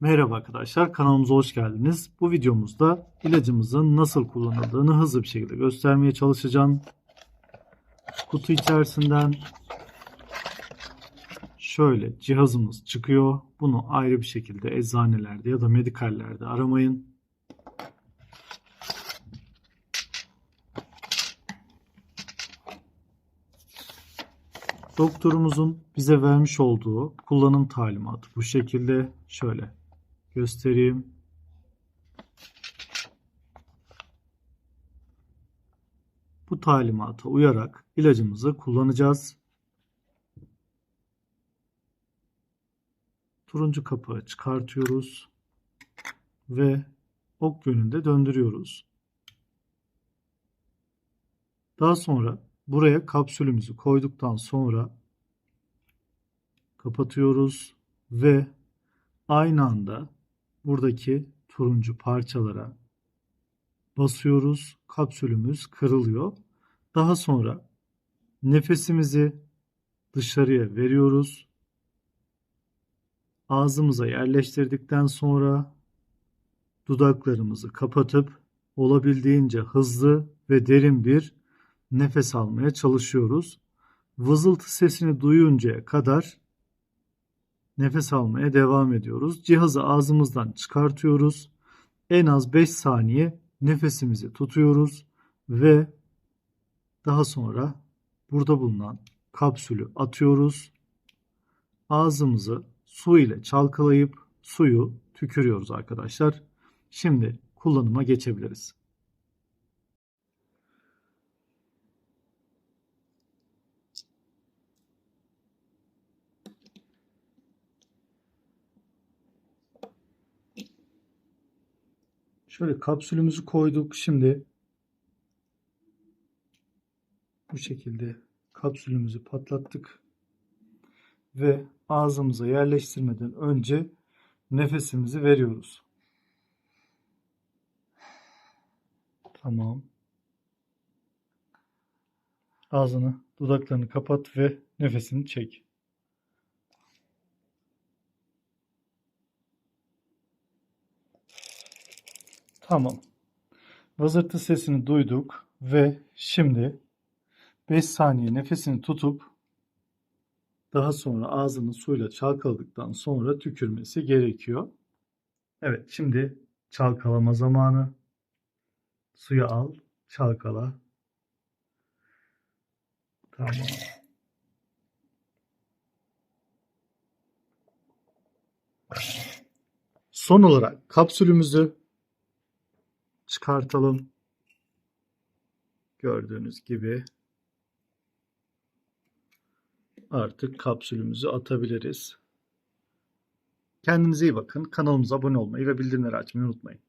Merhaba arkadaşlar, kanalımıza hoş geldiniz. Bu videomuzda ilacımızın nasıl kullanıldığını hızlı bir şekilde göstermeye çalışacağım. Kutu içerisinden şöyle cihazımız çıkıyor. Bunu ayrı bir şekilde eczanelerde ya da medikallerde aramayın. Doktorumuzun bize vermiş olduğu kullanım talimatı bu şekilde şöyle göstereyim. Bu talimata uyarak ilacımızı kullanacağız. Turuncu kapağı çıkartıyoruz ve ok yönünde döndürüyoruz. Daha sonra buraya kapsülümüzü koyduktan sonra kapatıyoruz ve aynı anda buradaki turuncu parçalara basıyoruz. Kapsülümüz kırılıyor. Daha sonra nefesimizi dışarıya veriyoruz. Ağzımıza yerleştirdikten sonra dudaklarımızı kapatıp olabildiğince hızlı ve derin bir nefes almaya çalışıyoruz. Vızıltı sesini duyuncaya kadar nefes almaya devam ediyoruz. Cihazı ağzımızdan çıkartıyoruz. En az 5 saniye nefesimizi tutuyoruz ve daha sonra burada bulunan kapsülü atıyoruz. Ağzımızı su ile çalkalayıp suyu tükürüyoruz arkadaşlar. Şimdi kullanıma geçebiliriz. Şöyle kapsülümüzü koyduk. Şimdi bu şekilde kapsülümüzü patlattık. Ve ağzımıza yerleştirmeden önce nefesimizi veriyoruz. Tamam. Ağzını, dudaklarını kapat ve nefesini çek. Tamam. Vızırtı sesini duyduk ve şimdi 5 saniye nefesini tutup daha sonra ağzını suyla çalkaladıktan sonra tükürmesi gerekiyor. Evet, şimdi çalkalama zamanı. Suyu al, çalkala. Tamam. Son olarak kapsülümüzü çıkartalım. Gördüğünüz gibi artık kapsülümüzü atabiliriz. Kendinize iyi bakın. Kanalımıza abone olmayı ve bildirimleri açmayı unutmayın.